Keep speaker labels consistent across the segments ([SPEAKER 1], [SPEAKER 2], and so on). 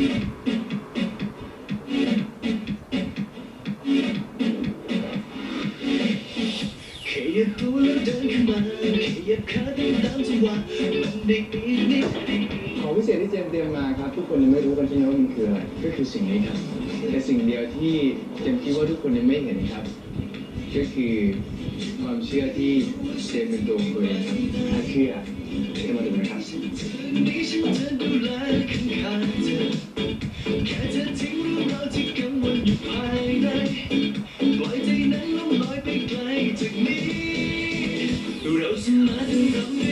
[SPEAKER 1] ข
[SPEAKER 2] องพิเศษที่เจมส์เตรียมมาครับ ทุกคนยังไม่รู้กันใช่ไหมว่ามันคืออะไรก็คือสิ่งนี้ครับแต่สิ่งเดียวที่เจมส์คิดว่าทุกคนยังไม่เห็นครับ ก็คือความเชื่อที่เจมส์เป็นตัวของตังครับถ้าเชื่อก็มาดูนะครับ
[SPEAKER 1] นจะด เ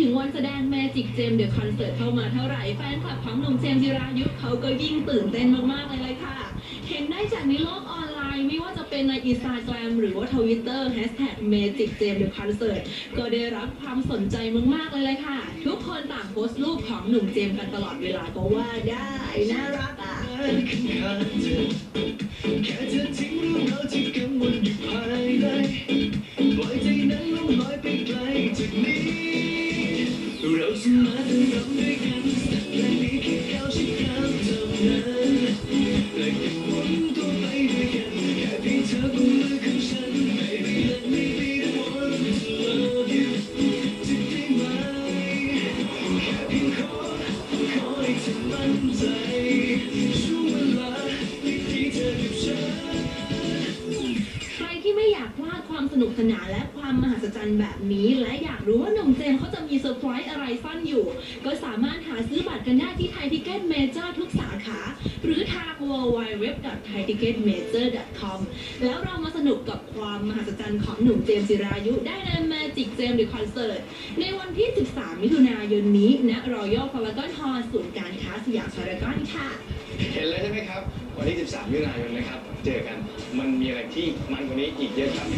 [SPEAKER 1] ถึงวันแส
[SPEAKER 3] ดง Magic Jam The Concert เข้ามาเท่าไหร่แฟนคลับของหนุ่มเจมส์จิรายุเขาก็ยิ่งตื่นเต้นมากๆเลยเลยค่ะ เห็นได้จากในโลกออนไลน์ไม่ว่าจะเป็นในอินสตาแกรมหรือว่าทวิตเตอร์ Hashtag Magic Jam The Concert ก็ได้รับความสนใจมากๆเลยเลยค่ะ ทุกคนต่างโพสต์รูปของหนุ่มเจมส์กันตลอดเวลาก็ว่าได้น่ารักอะ
[SPEAKER 1] ใค
[SPEAKER 3] รที่ไม่อยากพลาดความสนุกสนานและความมหัศจรรย์แบบนี้ และอยากรู้ว่าหนุ่มเจมส์เขาจะมีเซอร์ไพรส์อะไรซ่อนอยู่ ก็สามารถหาซื้อบัตรกันได้ที่ไทยทิเก็ตเมเจอร์ทุกสาขา www.thaiticketmajor.com แล้วเรามาสนุกกับความมหัศจรรย์ของหนุ่มเจมส์จิรายุ ได้ใน Magic James The Concert ในวันที่ 13 มิถุนายนนี้ณ Royal Paragon Hall ศูนย์การค้าสยามพารากอนค่ะ
[SPEAKER 2] เห็นแล้วใช่ไหมครับ วันที่ 13มิถุนายนนะครับ เจอกันมันมีอะไรที่มันกว่านี้อีกเยอะครับ